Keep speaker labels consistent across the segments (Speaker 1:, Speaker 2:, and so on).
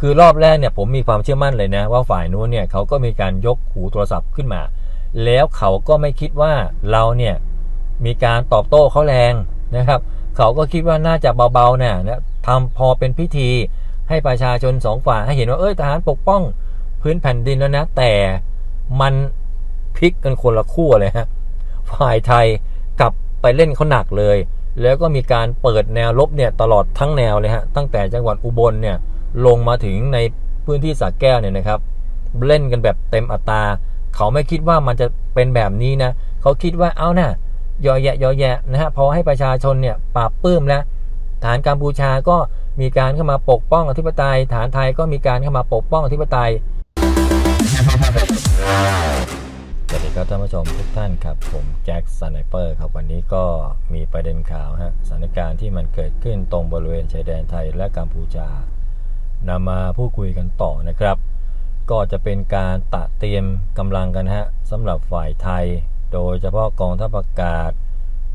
Speaker 1: คือรอบแรกเนี่ยผมมีความเชื่อมั่นเลยนะ ว่าฝ่ายนู้นเนี่ยเขาก็มีการยกหูโทรศัพท์ขึ้นมา แล้วเขาก็ไม่คิดว่าเราเนี่ยมีการตอบโต้เขาแรงนะครับเขาก็คิดว่าน่าจะเบาๆเนี่ยนะทำพอเป็นพิธีให้ประชาชนสองฝ่ายให้เห็นว่าเอ้ยทหารปกป้องพื้นแผ่นดินแล้วนะ แต่มันพลิกกันคนละขั้วเลยฮะฝ่ายไทยกลับไปเล่นเขาหนักเลย แล้วก็มีการเปิดแนวรบเนี่ยตลอดทั้งแนวเลยฮะตั้งแต่จังหวัดอุบลเนี่ย ลงมาถึงในพื้นที่สระแก้วเนี่ยนะครับ เล่นกันแบบเต็มอัตรา เขาไม่คิดว่ามันจะเป็นแบบนี้นะ เขาคิดว่าเอานะ่ะยอแยะยอแยะนะฮะพอให้ประชาชนเนี่ยปราบปื้มแล้ว ฐานกัมพูชาก็มีการเข้ามาปกป้องอธิปไตย ฐานไทยก็มีการเข้ามาปกป้องอธิปไตยสวัสดีครับท่านผู้ชมทุกท่านครับ ผมแจ็คสไนเปอร์ครับวันนี้ก็มีประเด็นข่าวฮะสถานการณ์ที่มันเกิดขึ้นตรงบริเวณชายแดนไทยและกัมพูชา นำมาพูดคุยกันต่อนะครับ ก็จะเป็นการตะเตรียมกำลังกันฮะสำหรับฝ่ายไทย โดยเฉพาะกองทัพอากาศ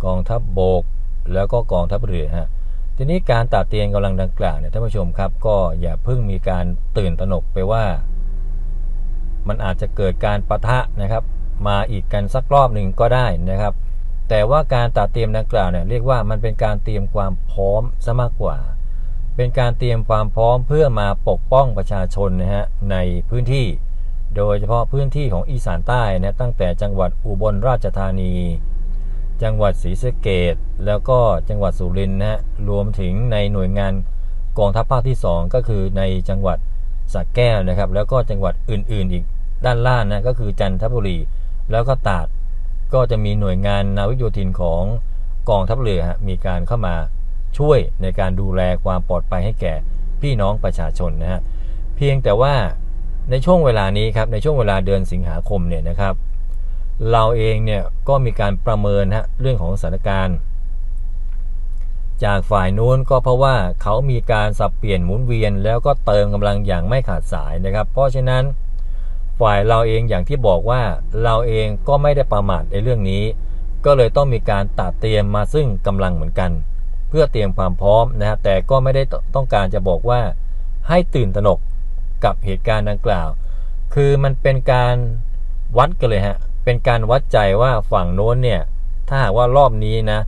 Speaker 1: กองทัพบบก แล้วก็กองทัพเรือฮะทีนี้การตะเตรียมกำลังดังกล่าวเนี่ยท่านผู้ชมครับ ก็อย่าเพิ่งมีการตื่นตระหนกไปว่า มันอาจจะเกิดการประทะนะครับ มาอีกกันสักรอบหนึ่งก็ได้นะครับ แต่ว่าการตัดเตรียมดังกล่าวเนี่ยเรียกว่ามันเป็นการเตรียมความพร้อมซะมากกว่า เป็นการเตรียมความพร้อมเพื่อมาปกป้องประชาชนนะฮะในพื้นที่ โดยเฉพาะพื้นที่ของอีสานใต้นะตั้งแต่จังหวัดอุบลราชธานี จังหวัดศรีสะเกดแล้วก็จังหวัดสุรินทร์นะฮะรวมถึงในหน่วยงานกองทัพภาคที่ 2 ก็คือในจังหวัดสระแก้วนะครับ แล้วก็จังหวัดอื่น ๆ อีกด้านล่างนะก็คือจันทบุรี แล้วก็ตราดก็จะมีหน่วยงานนาวิโยธินของกองทัพเรือมีการเข้ามา ช่วยในการดูแลความปลอดภัยให้แก่พี่น้องประชาชนนะฮะเพียงแต่ว่าในช่วงเวลานี้ครับในช่วงเวลาเดือนสิงหาคมเนี่ยนะครับ เราเองเนี่ยก็มีการประเมินฮะเรื่องของสถานการณ์ จากฝ่ายนู้นก็เพราะว่าเขามีการสับเปลี่ยนหมุนเวียน แล้วก็เติมกำลังอย่างไม่ขาดสายนะครับ เพราะฉะนั้นฝ่ายเราเองอย่างที่บอกว่าเราเองก็ไม่ได้ประมาทในเรื่องนี้ ก็เลยต้องมีการตัดเตรียมมาซึ่งกำลังเหมือนกัน พื่อเตรียมความพร้อมนะฮะแต่ก็ไม่ได้ต้องการจะบอกว่าให้ตื่นตระหนกกับเหตุการณ์ดังกล่าว คือมันเป็นการวัดกันเลยฮะ เป็นการวัดใจว่าฝั่งโน้นเนี่ย ถ้าหากว่ารอบนี้นะ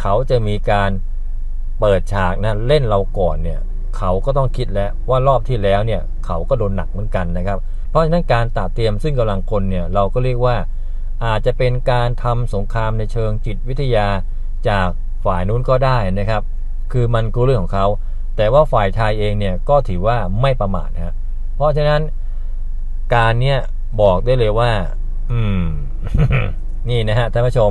Speaker 1: เขาจะมีการเปิดฉากนะเล่นเราก่อนเนี่ย เขาก็ต้องคิดแล้วว่ารอบที่แล้วเนี่ย เขาก็โดนหนักเหมือนกันนะครับ เพราะฉะนั้นการตัดเตรียมซึ่งกำลังคนเนี่ยเราก็เรียกว่าอาจจะเป็นการทำสงครามในเชิงจิตวิทยาจาก ฝ่ายนู้นก็ได้นะครับ คือมันก็เรื่องของเขา แต่ว่าฝ่ายไทยเองเนี่ยก็ถือว่าไม่ประมาทนะเพราะฉะนั้นการเนี่ยบอกได้เลยว่า อืม นี่นะฮะท่านผู้ชม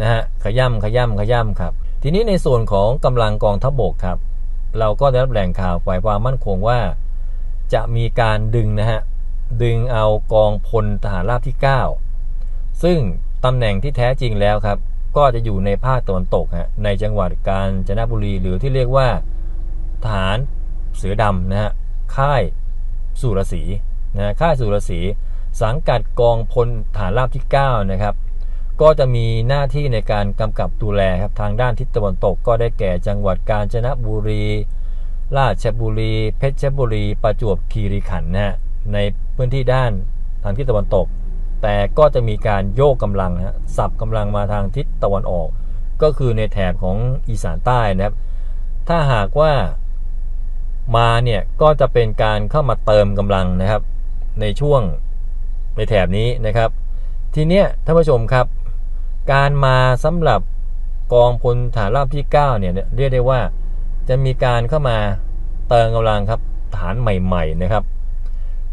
Speaker 1: นะฮะขย่ำขย่ำขย่ำครับ ทีนี้ในส่วนของกำลังกองทัพบบกครับ เราก็ได้รับแหล่งข่าวฝ่ายความมั่นคงว่า จะมีการดึงนะฮะดึงเอากองพลทหารราบที่ 9 ซึ่งตำแหน่งที่แท้จริงแล้วครับ ก็จะอยู่ในภาคตะวันตกฮะในจังหวัดกาญจนบุรี หรือที่เรียกว่าฐานเสือดำนะฮะค่ายสุรศรีนะฮะค่ายสุรศรีสังกัดกองพลฐานราบที่ 9 นะครับ ก็จะมีหน้าที่ในการกำกับดูแลครับทางด้านทิศตะวันตกก็ได้แก่จังหวัดกาญจนบุรี ราชบุรี เพชรบุรี ประจวบคีรีขันธ์นะฮะในพื้นที่ด้านทางทิศตะวันตก แต่ก็จะมีการโยกกำลังฮะสับกำลังมาทางทิศตะวันออก ก็คือในแถบของอีสานใต้นะครับ ถ้าหากว่ามาเนี่ยก็จะเป็นการเข้ามาเติมกำลังนะครับ ในช่วงในแถบนี้นะครับ ทีเนี้ยท่านผู้ชมครับ การมาสำหรับกองพลฐานราบที่9เนี่ยเรียกได้ว่าจะมีการเข้ามาเติมกำลังครับฐานใหม่ ๆ นะครับ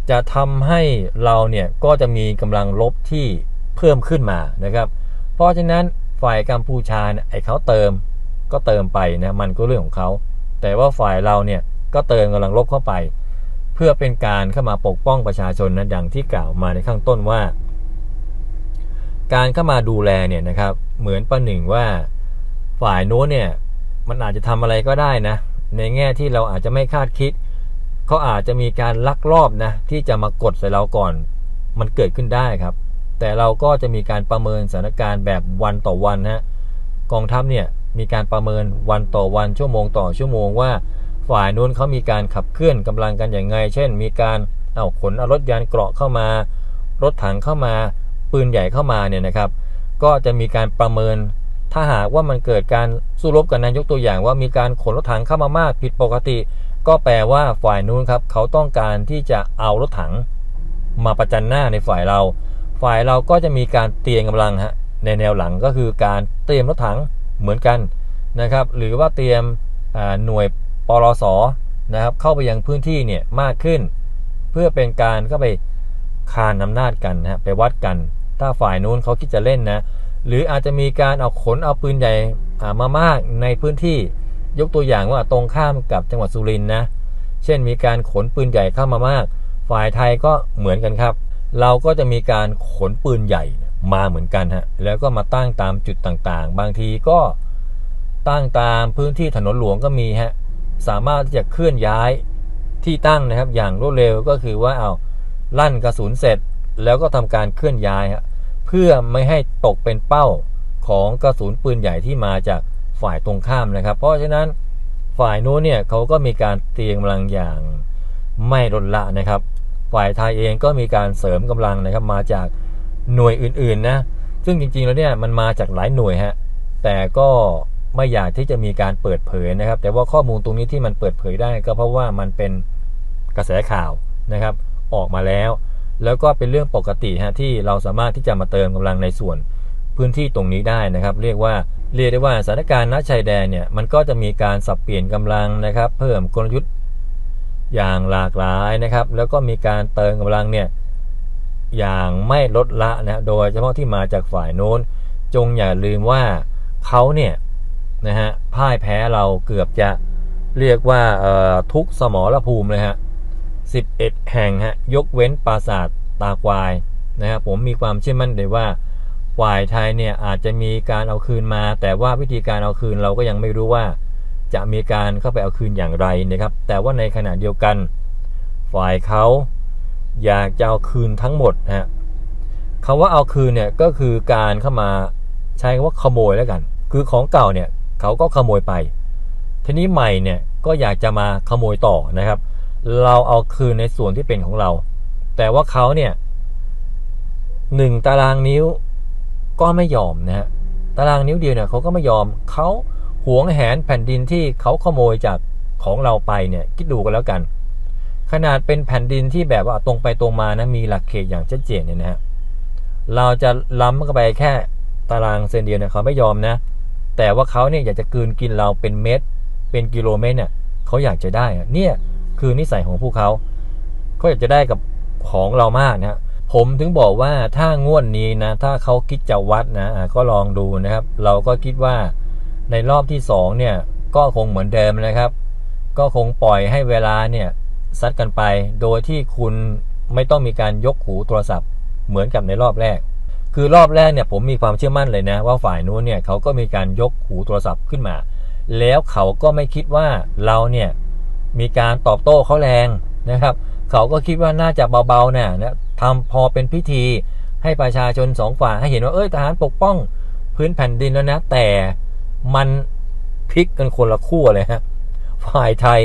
Speaker 1: จะทำให้เราเนี่ยก็จะมีกำลังลบที่เพิ่มขึ้นมานะครับ เพราะฉะนั้นฝ่ายกัมพูชาเนี่ยไอ้เขาเติมก็เติมไปนะมันก็เรื่องของเขา แต่ว่าฝ่ายเราเนี่ยก็เติมกำลังลบเข้าไป เพื่อเป็นการเข้ามาปกป้องประชาชนนะดังที่กล่าวมาในข้างต้นว่า การเข้ามาดูแลเนี่ยนะครับเหมือนประหนึ่งว่าฝ่ายโน้นเนี่ยมันอาจจะทำอะไรก็ได้นะในแง่ที่เราอาจจะไม่คาดคิด เขาอาจจะมีการลักลอบนะที่จะมากดใส่เราก่อน มันเกิดขึ้นได้ครับ แต่เราก็จะมีการประเมินสถานการณ์แบบวันต่อวันฮะกองทัพเนี่ยมีการประเมินวันต่อวันชั่วโมงต่อชั่วโมงว่าฝ่ายนู้นเขามีการขับเคลื่อนกำลังกันอย่างไง เช่น มีการเอาขนเอารถยานเกราะเข้ามา รถถังเข้ามาปืนใหญ่เข้ามาเนี่ยนะครับ ก็จะมีการประเมิน ถ้าหากว่ามันเกิดการสู้รบกันนะยกตัวอย่างว่ามีการขนรถถังเข้ามามากผิดปกติ ก็แปลว่าฝ่ายนู้นครับเขาต้องการที่จะเอารถถังมาประจันหน้าในฝ่ายเรา ฝ่ายเราก็จะมีการเตรียมกำลังฮะในแนวหลังก็คือการเตรียมรถถังเหมือนกันนะครับ หรือว่าเตรียมอ่าหน่วยปลสนะครับเข้าไปยังพื้นที่เนี่ยมากขึ้น เพื่อเป็นการเข้าไปคานอำนาจกันนะฮะไปวัดกัน ถ้าฝ่ายนู้นเขาคิดจะเล่นนะหรืออาจจะมีการเอาขนเอาปืนใหญ่อ่ามามากในพื้นที่ ยกตัวอย่างว่าตรงข้ามกับจังหวัดสุรินทร์นะ เช่นมีการขนปืนใหญ่เข้ามามาก ฝ่ายไทยก็เหมือนกันครับ เราก็จะมีการขนปืนใหญ่มาเหมือนกันฮะ แล้วก็มาตั้งตามจุดต่างๆ บางทีก็ตั้งตามพื้นที่ถนนหลวงก็มีฮะ สามารถที่จะเคลื่อนย้ายที่ตั้งนะครับ อย่างรวดเร็วก็คือว่าเอาลั่นกระสุนเสร็จแล้วก็ทำการเคลื่อนย้ายฮะเพื่อไม่ให้ตกเป็นเป้าของกระสุนปืนใหญ่ที่มาจาก ฝ่ายตรงข้ามนะครับ เพราะฉะนั้นฝ่ายนู้นเนี่ยเขาก็มีการเตรียมกำลังอย่างไม่ลดละนะครับ ฝ่ายไทยเองก็มีการเสริมกำลังนะครับมาจากหน่วยอื่นๆนะซึ่งจริงๆแล้วเนี่ยมันมาจากหลายหน่วยฮะแต่ก็ไม่อยากที่จะมีการเปิดเผยนะครับ แต่ว่าข้อมูลตรงนี้ที่มันเปิดเผยได้ก็เพราะว่ามันเป็นกระแสข่าวนะครับ ออกมาแล้ว แล้วก็เป็นเรื่องปกติฮะที่เราสามารถที่จะมาเติมกำลังในส่วนพื้นที่ตรงนี้ได้นะครับ เรียกว่า เรียกได้ว่าสถานการณ์ณชายแดนเนี่ยมันก็จะมีการสับเปลี่ยนกำลังนะครับ เพิ่มกลยุทธ์อย่างหลากหลายนะครับ แล้วก็มีการเติมกำลังเนี่ยอย่างไม่ลดละนะโดยเฉพาะที่มาจากฝ่ายโน้น จงอย่าลืมว่าเขาเนี่ยนะฮะพ่ายแพ้เราเกือบจะเรียกว่าทุกสมรภูมิเลยฮะ11 แห่งฮะยกเว้นปราสาทตาควายนะครับผมมีความเชื่อมั่นเลยว่า ฝ่ายไทยเนี่ยอาจจะมีการเอาคืนมา แต่ว่าวิธีการเอาคืนเราก็ยังไม่รู้ว่า จะมีการเข้าไปเอาคืนอย่างไรนะครับ แต่ว่าในขณะเดียวกัน ฝ่ายเขาอยากจะเอาคืนทั้งหมดนะฮะคำว่าเอาคืนเนี่ยก็คือการเข้ามาใช้คำว่าขโมยแล้วกัน คือของเก่าเนี่ยเขาก็ขโมยไป ทีนี้ใหม่เนี่ยก็อยากจะมาขโมยต่อนะครับ เราเอาคืนในส่วนที่เป็นของเรา แต่ว่าเขาเนี่ยหนึ่งตารางนิ้ว ก็ไม่ยอมนะฮะตารางนิ้วเดียวเนี่ยเขาก็ไม่ยอมเขาหวงแหนแผ่นดินที่เขาขโมยจากของเราไปเนี่ยคิดดูกันแล้วกัน ขนาดเป็นแผ่นดินที่แบบว่าตรงไปตรงมานะมีหลักเขตอย่างชัดเจนเนี่ยนะฮะเราจะล้ำเข้าไปแค่ตารางเซนเดียวเนี่ยเขาไม่ยอมนะ แต่ว่าเขาเนี่ยอยากจะกืนกินเราเป็นเม็ดเป็นกิโลเมตรเนี่ยเขาอยากจะได้เนี่ยคือนิสัยของพวกเขาเขาอยากจะได้กับของเรามากนะฮะ ผมถึงบอกว่าถ้างวดนี้นะ ถ้าเขาคิดจะวัดนะก็ลองดูนะครับ เราก็คิดว่าในรอบที่สองเนี่ย ก็คงเหมือนเดิมนะครับ ก็คงปล่อยให้เวลาเนี่ยซัดกันไป โดยที่คุณไม่ต้องมีการยกหูโทรศัพท์ เหมือนกับในรอบแรก คือรอบแรกเนี่ยผมมีความเชื่อมั่นเลยนะ ว่าฝ่ายนู้นเนี่ยเขาก็มีการยกหูโทรศัพท์ขึ้นมา แล้วเขาก็ไม่คิดว่าเราเนี่ยมีการตอบโต้เขาแรงนะครับ เขาก็คิดว่าน่าจะเบาๆเนี่ยนะ ทำพอเป็นพิธีให้ประชาชนสองฝ่ายให้เห็นว่าเอ้ยทหารปกป้องพื้นแผ่นดินแล้วนะ แต่มันพลิกกันคนละขั้วเลยฮะฝ่ายไทย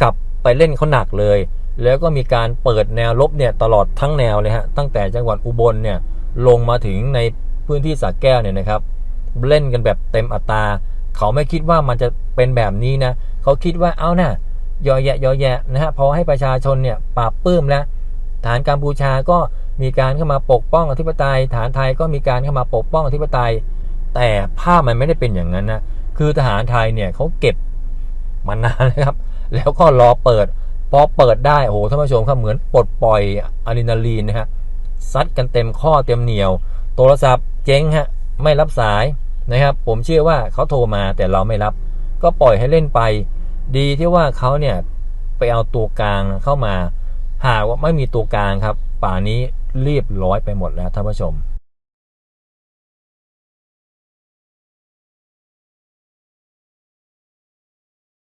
Speaker 1: กลับไปเล่นเขาหนักเลย แล้วก็มีการเปิดแนวรบเนี่ยตลอดทั้งแนวเลยฮะตั้งแต่จังหวัดอุบลเนี่ยลงมาถึงในพื้นที่สักแก้วเนี่ยนะครับ เล่นกันแบบเต็มอัตรา เขาไม่คิดว่ามันจะเป็นแบบนี้นะ เขาคิดว่าเอานะ่ะยอแยะยอแยะนะฮะพอให้ประชาชนเนี่ยปราบปลื้มแล้ว ฐานกัมพูชาก็มีการเข้ามาปกป้องอธิปไตย ฐานไทยก็มีการเข้ามาปกป้องอธิปไตย แต่ภาพมันไม่ได้เป็นอย่างนั้นนะคือทหารไทยเนี่ยเขาเก็บมานานแล้วครับ แล้วก็รอเปิดพอเปิดได้โอ้โหท่านผู้ชมครับเหมือนปลดปล่อยอะดรีนาลีนนะฮะซัดกันเต็มข้อเต็มเหนียว โทรศัพท์เจ๊งฮะไม่รับสายนะครับ ผมเชื่อว่าเขาโทรมาแต่เราไม่รับ ก็ปล่อยให้เล่นไป ดีที่ว่าเขาเนี่ยไปเอาตัวกลางเข้ามา หากว่าไม่มีตัวกลางครับ ป่านี้เรียบร้อยไปหมดแล้วท่านผู้ชม